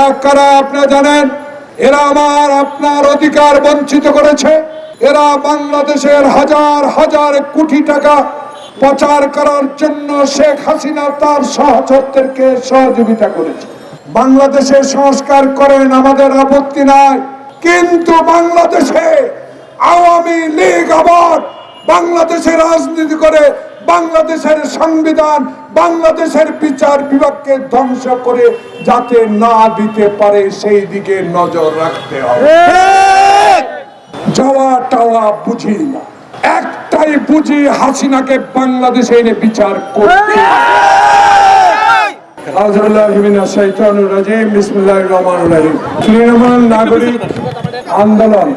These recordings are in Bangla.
এরা কারা জানেন, এরা আমার আপনার অধিকার বঞ্চিত করেছে। এরা বাংলাদেশের হাজার হাজার কোটি টাকা পাচার করার জন্য শেখ হাসিনা তার সহচরদেরকে সহযোগিতা করেছে। বাংলাদেশের সংস্কার করেন আমাদের আপত্তি নাই। কিন্তু বাংলাদেশে আওয়ামী লীগ আবার বাংলাদেশে রাজনীতি করে বাংলাদেশের সংবিধান, বাংলাদেশের বিচার বিভাগকে ধ্বংস করে যাতে না দিতে পারে, সেই দিকে নজর রাখতে হবে। যাওয়া টাওয়া বুঝি না। একটাই বুঝি হাসিনাকে বাংলাদেশে এনে বিচার করতে আন্দোলন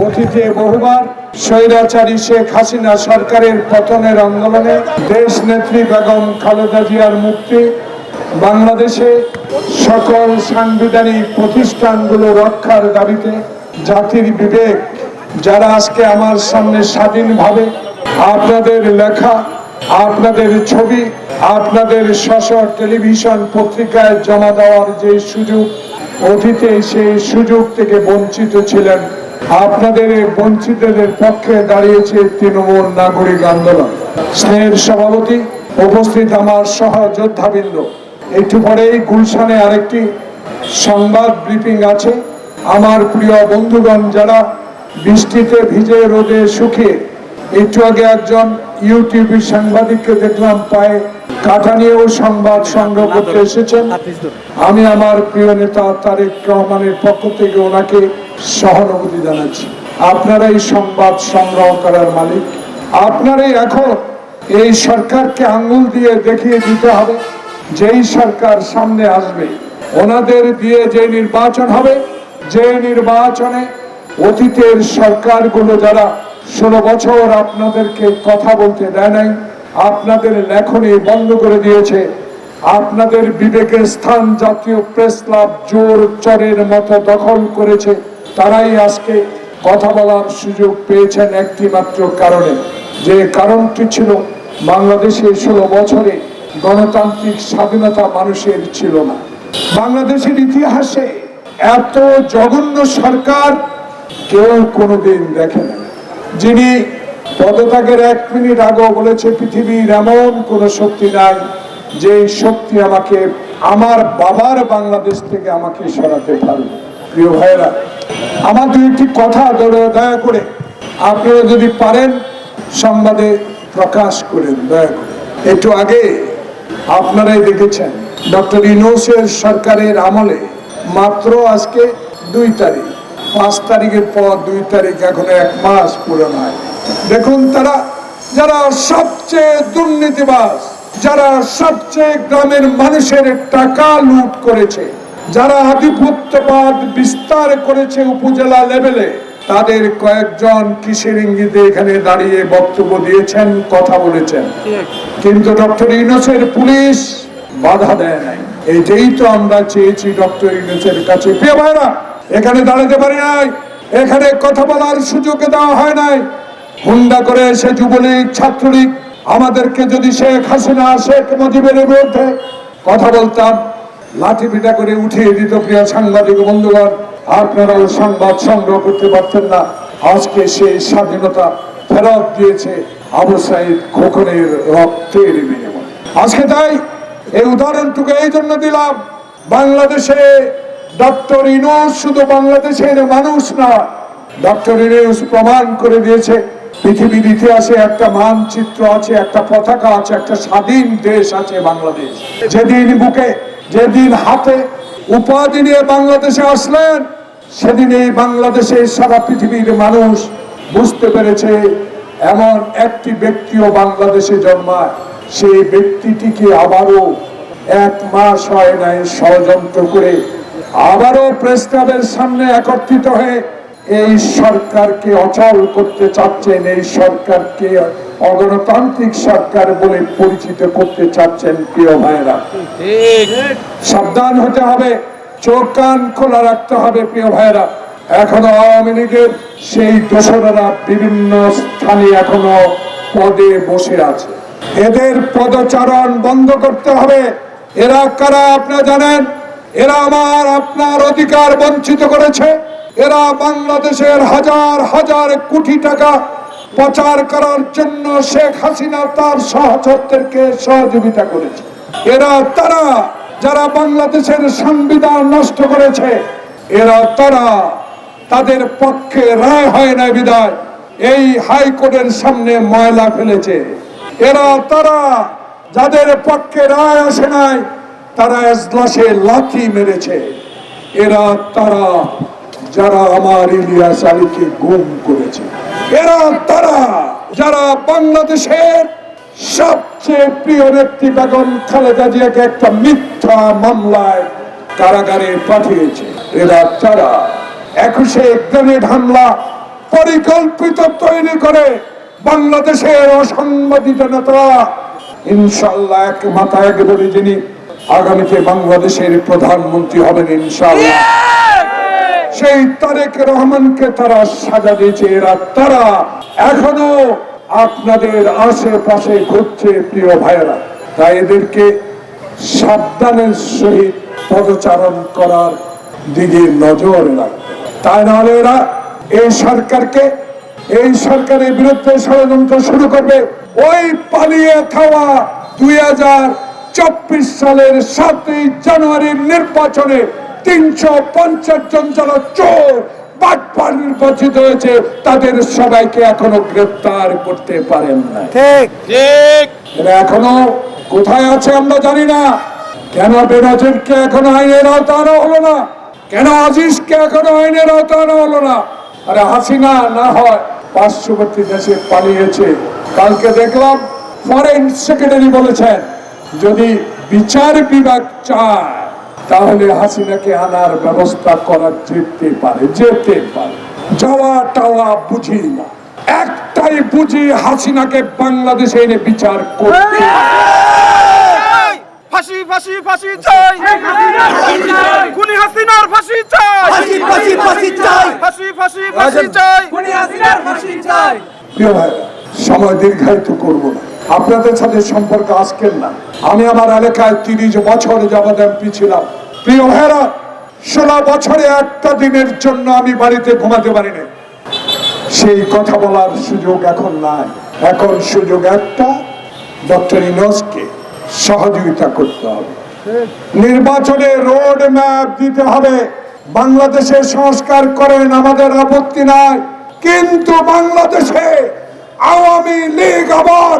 অতীতে বহুবার স্বৈরাচারী শেখ হাসিনা সরকারের পতনের আন্দোলনে দেশ নেত্রী বেগম খালেদা জিয়ার মুক্তি, বাংলাদেশে সকল সাংবিধানিক প্রতিষ্ঠানগুলো রক্ষার দাবিতে জাতির বিবেক, যারা আজকে আমার সামনে স্বাধীনভাবে আপনাদের লেখা, আপনাদের ছবি, আপনাদের স্ব টেলিভিশন পত্রিকায় জমা দেওয়ার যে সুযোগ, অতীতে সেই সুযোগ থেকে বঞ্চিত ছিলেন আপনাদের এই বঞ্চিতদের পক্ষে দাঁড়িয়েছে তৃণমূল নাগরিক আন্দোলন। স্নেহের সভাপতি উপস্থিত আমার সহযোদ্ধাবৃন্দ। একটু পরেই গুলশানে আরেকটি সংবাদ ব্রিফিং আছে। আমার প্রিয় বন্ধুগণ, যারা বৃষ্টিতে ভিজে রোদে শুকিয়ে, একটু আগে একজন ইউটিউবের সাংবাদিককে দেখলাম, পায়ে কাটা নিয়েও সংবাদ সংগ্রহ করতে এসেছেন। আমি আমার প্রিয় নেতা তারেক রহমানের পক্ষ থেকে ওনাকে সহানুভূতি জানাচ্ছি। আপনারাই সংবাদ সংগ্রহ করার মালিক। আপনারাই এখন এই সরকারকে আঙ্গুল দিয়ে দেখিয়ে দিতে হবে, যেই সরকার সামনে আসবে। ওনাদের দিয়ে যে নির্বাচন হবে, যে নির্বাচনে অতীতের সরকারগুলো যারা ষোলো বছর আপনাদেরকে কথা বলতে দেয় নাই, আপনাদের লেখনী বন্ধ করে দিয়েছে। আপনাদের বিবেকের স্থান জাতীয় প্রেস ক্লাব জোর চরের মতো দখল করেছে। তারাই আজকে কথা বলার সুযোগ পেয়েছেন একটি মাত্র কারণে। যে কারণটি ছিল, বাংলাদেশে ষোলো বছরে গণতান্ত্রিক স্বাধীনতা মানুষের ছিল না। বাংলাদেশের ইতিহাসে এত জঘন্য সরকার কেউ কোনোদিন দেখে না যিনি পদত্যাগের এক মিনিট আগেও বলেছে, পৃথিবীর এমন কোন শক্তি নাই যে শক্তি আমাকে, আমার বাবার বাংলাদেশ থেকে আমাকে সরাতে পারবে। প্রিয় ভাইরা আমার দুইটি কথা দয়া দয়া করে আপনারা যদি পারেন সংবাদে প্রকাশ করেন, দয়া করে। একটু আগে আপনারাই দেখেছেন, ডক্টর ইনোসের সরকারের আমলে মাত্র আজকে দুই তারিখ, পাঁচ তারিখের পর দুই তারিখ এখন এক মাস পুরো নয় দেখুন তারা, যারা সবচেয়ে দুর্নীতিবাস যারা সবচেয়ে গ্রামের মানুষের টাকা লুট করেছে যারা আধিপত্যবাদ বিস্তার করেছে উপজেলা লেভেলে, তাদের কয়েকজন কিসের ইঙ্গিতে এখানে দাঁড়িয়ে বক্তব্য দিয়েছেন, কথা বলেছেন। কিন্তু ডক্টর ইউনুসের পুলিশ বাধা দেয় নাই। এইটাই তো আমরা চেয়েছি ডক্টর ইউনুসের কাছে। এখানে দাঁড়াতে পারি নাই। এখানে কথা বলার সুযোগ দেওয়া হয় নাই। হুন্ডা করে এসে যুবলীগ, ছাত্রলীগ, আমাদেরকে যদি শেখ হাসিনা, শেখ মুজিবের বিরুদ্ধে কথা বলতাম লাঠি পিটা করে উঠিয়ে দিত প্রিয় সাংবাদিক বন্ধুগণ আপনারাও সংবাদ সংগ্রহ করতে পারতেন না। আজকে সেই স্বাধীনতা ফেরত দিয়েছে আবু সাইদ খোকনের রক্তের বিনিময়। আজকে তাই এই উদাহরণটুকু এই জন্য দিলাম, বাংলাদেশে ডক্টর ইনোস শুধু বাংলাদেশের মানুষ না, ডক্টর ইনোস প্রমাণ করে দিয়েছে, পৃথিবীর ইতিহাসে একটা মানচিত্র আছে, একটা পতাকা আছে, একটা স্বাধীন দেশ আছে বাংলাদেশ। যেদিন বুকে যেদিন হাতে উপাধি নিয়ে বাংলাদেশে আসলেন সেদিন এই বাংলাদেশে সারা পৃথিবীর মানুষ বুঝতে পেরেছে, এমন একটি ব্যক্তিও বাংলাদেশে জন্মায়। সেই ব্যক্তিটিকে আবারও এক মাস হয় নাই ষড়যন্ত্র করে, আবারও প্রেস ক্লাবের সামনে একত্রিত হয়ে এই সরকারকে অচল করতে চাচ্ছেন, এই সরকারকে অগণতান্ত্রিক সরকার বলে পরিচিত করতে চাচ্ছেন প্রিয় ভাইয়েরা। সাবধান হতে হবে, চোখ কান খোলা রাখতে হবে প্রিয় ভাইয়েরা। এখনও আওয়ামী লীগের সেই দোসরেরা বিভিন্ন স্থানে এখনও পদে বসে আছে। এদের পদচারণ বন্ধ করতে হবে। এরা কারা আপনারা জানেন? এরা আমার আপনার অধিকার বঞ্চিত করেছে। এরা বাংলাদেশের হাজার হাজার কোটি টাকা পাচার করার জন্য শেখ হাসিনা তার সহচরদেরকে সহযোগিতা করেছে। এরা তারা যারা বাংলাদেশের সংবিধান নষ্ট করেছে, এরা তারা তাদের পক্ষে রায় হয় না বিদায়। এই হাইকোর্টের সামনে ময়লা ফেলেছে। এরা তারা যাদের পক্ষে রায় আসে নাই, তারা এজলাসে লাথি মেরেছে। এরা তারা যারা আমার ইলিয়াস আলীকে গুম করেছে, এরা তারা যারা বাংলাদেশের সবচেয়ে প্রিয় ব্যক্তি বেগম খালেদা জিয়াকে একটা মিথ্যা মামলায় কারাগারে পাঠিয়েছে। এরা তারা একুশে গ্রেনেড হামলা পরিকল্পিত তৈরি করে বাংলাদেশের অসংবাদিত নেতা ইনশাল্লাহ এক মাথায় এক বলি যিনি আগামীতে বাংলাদেশের প্রধানমন্ত্রী হবেন ইনশাল্লাহ সেই তারেক রহমানকে তারা সাজা দিয়েছে। এরা তারা এখনও আপনাদের আশেপাশে ঘুরছে প্রিয় ভাইয়েরা। তাই এদেরকে সাবধানের সহিত পদচারণ করার দিকে নজর রাখবে। তাই নাহলে এরা এই সরকারকে, এই সরকারের বিরুদ্ধে ষড়যন্ত্র শুরু করবে। ওই পালিয়ে খাওয়া দুই হাজার চব্বিশ সালের সাতই জানুয়ারির নির্বাচনে তিনশো পঞ্চাশ জন যারা চোর বাটপার নির্বাচিত হয়েছে তাদের সবাইকে এখনও গ্রেফতার করতে পারেন না ঠিক। ঠিক। এখনও কোথায় আছে আমরা জানি না। কেন বেনজিরকে এখনও আইনের আওতা আনা হলো না? কেন আজিজকে এখনও আইনের আওতা আনা হলো না? আরে হাসিনা না হয় পার্শ্ববর্তী দেশে পালিয়েছে। কালকে দেখলাম ফরেন সেক্রেটারি বলেছেন যদি বিচার বিভাগ চায় তাহলে হাসিনাকে আনার ব্যবস্থা করা যেতে পারে যেতে পারে। যাওয়া টাওয়া বুঝি না। একটাই বুঝি হাসিনাকে বাংলাদেশে এনে বিচার করতে ফাঁসি ফাঁসি ফাঁসি চাই। খুনি হাসিনার ফাঁসি চাই। ফাঁসি ফাঁসি ফাঁসি চাই। ফাঁসি ফাঁসি ফাঁসি চাই। খুনি হাসিনার ফাঁসি চাই। প্রিয় ভাই সময় দীর্ঘায়িত করব না। আপনাদের সাথে সম্পর্ক আজকের না। আমি আমার এলাকায় তিরিশ বছর যাবৎ এমপি ছিলাম। প্রিয় ভাইরা ষোলো বছরে একটা দিনের জন্য আমি বাড়িতে ঘুমাতে পারিনি। সেই কথা বলার সুযোগ এখন নাই। এখন সুযোগ একটা, ডক্টর ইনোসকে সহযোগিতা করতে হবে। নির্বাচনে রোড ম্যাপ দিতে হবে। বাংলাদেশে সংস্কার করেন আমাদের আপত্তি নাই। কিন্তু বাংলাদেশে আওয়ামী লীগ আবার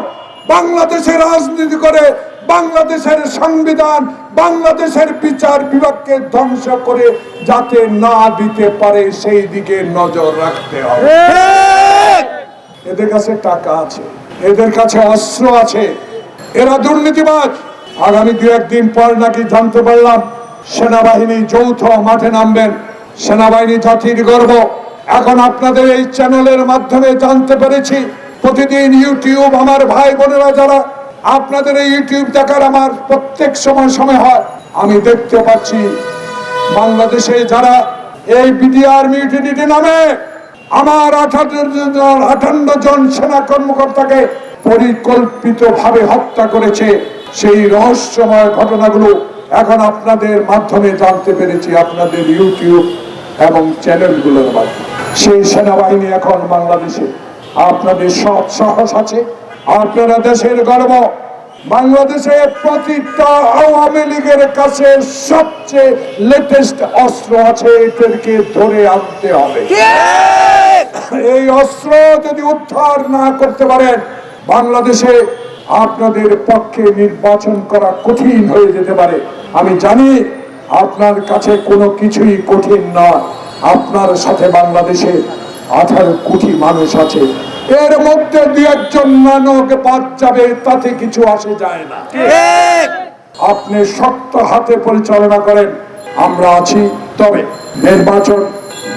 বাংলাদেশে রাজনীতি করে বাংলাদেশের সংবিধান বাংলাদেশের বিচার বিভাগকে ধ্বংস করে যাতে না দিতে পারে সেই দিকে নজর রাখতে হবে। এদের কাছে টাকা আছে এদের কাছে অস্ত্র আছে এরা দুর্নীতিবাজ। আগামী দু একদিন পর নাকি জানতে পারলাম সেনাবাহিনী যৌথ মাঠে নামবেন। সেনাবাহিনী জাতির গর্ব। এখন আপনাদের এই চ্যানেলের মাধ্যমে জানতে পেরেছি প্রতিদিন ইউটিউব আমার ভাই বোনেরা যারা আপনাদের এই ইউটিউব দেখার আমার প্রত্যেক সময় সময় হয়। আমি দেখতে পাচ্ছি বাংলাদেশে যারা এই বিডিআর মিউটিনিটি নামে আমার আঠান্ন জন সেনা কর্মকর্তাকে পরিকল্পিত ভাবে হত্যা করেছে। সেই রহস্যময় ঘটনাগুলো এখন আপনাদের মাধ্যমে জানতে পেরেছি আপনাদের ইউটিউব এবং চ্যানেলগুলোর মাধ্যমে। সেই সেনাবাহিনী এখন বাংলাদেশে। আপনাদের সৎ সাহস আছে। আপনারা দেশের গর্ব বাংলাদেশে প্রতিটা আওয়ামী লীগের কাছে সবচেয়ে লেটেস্ট অস্ত্র আছে এদেরকে ধরে আনতে হবে। এই অস্ত্র যদি উদ্ধার না করতে পারেন বাংলাদেশে আপনাদের পক্ষে নির্বাচন করা কঠিন হয়ে যেতে পারে। আমি জানি আপনার কাছে কোনো কিছুই কঠিন নয়। আপনার সাথে বাংলাদেশে আঠারো কোটি মানুষ আছে। এর মধ্যে দু একজন মানব বাদ যাবে তাতে কিছু আসে যায় না। আপনি শক্ত হাতে পরিচালনা করেন আমরা আছি। তবে নির্বাচন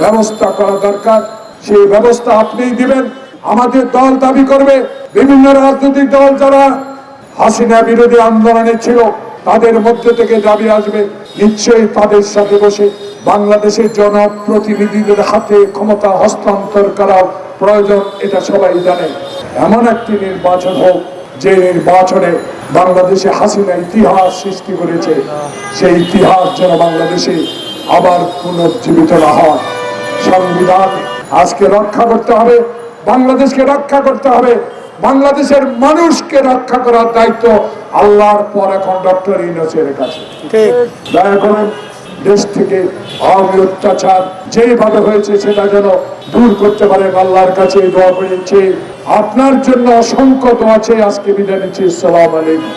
ব্যবস্থা করা দরকার সেই ব্যবস্থা আপনিই দিবেন। আমাদের দল দাবি করবে বিভিন্ন রাজনৈতিক দল যারা হাসিনা বিরোধী আন্দোলনে ছিল তাদের মধ্যে থেকে দাবি আসবে। নিশ্চয়ই তাদের সাথে বসে বাংলাদেশের জনপ্রতিনিধিদের হাতে ক্ষমতা হস্তান্তর করা প্রয়োজন, এটা সবাই জানে। এমন একটি নির্বাচন হোক, যে নির্বাচনে বাংলাদেশে হাসিনা ইতিহাস সৃষ্টি করেছে, সেই ইতিহাস যেন বাংলাদেশে আবার পুনর্জীবিত না হয়। সংবিধান আজকে রক্ষা করতে হবে, বাংলাদেশকে রক্ষা করতে হবে, বাংলাদেশের মানুষকে রক্ষা করার দায়িত্ব আল্লাহর পর এখন ডক্টর ইউনুসের কাছে। দয়া করে দেশ থেকে আওয়ামী অত্যাচার যেভাবে হয়েছে সেটা যেন দূর করতে পারে আল্লাহর কাছে দোয়া করেছি আপনার জন্য অসংখ্য দোয়া চেয়ে আজকে বিদায় নিচ্ছি। সালাম আলাইকুম।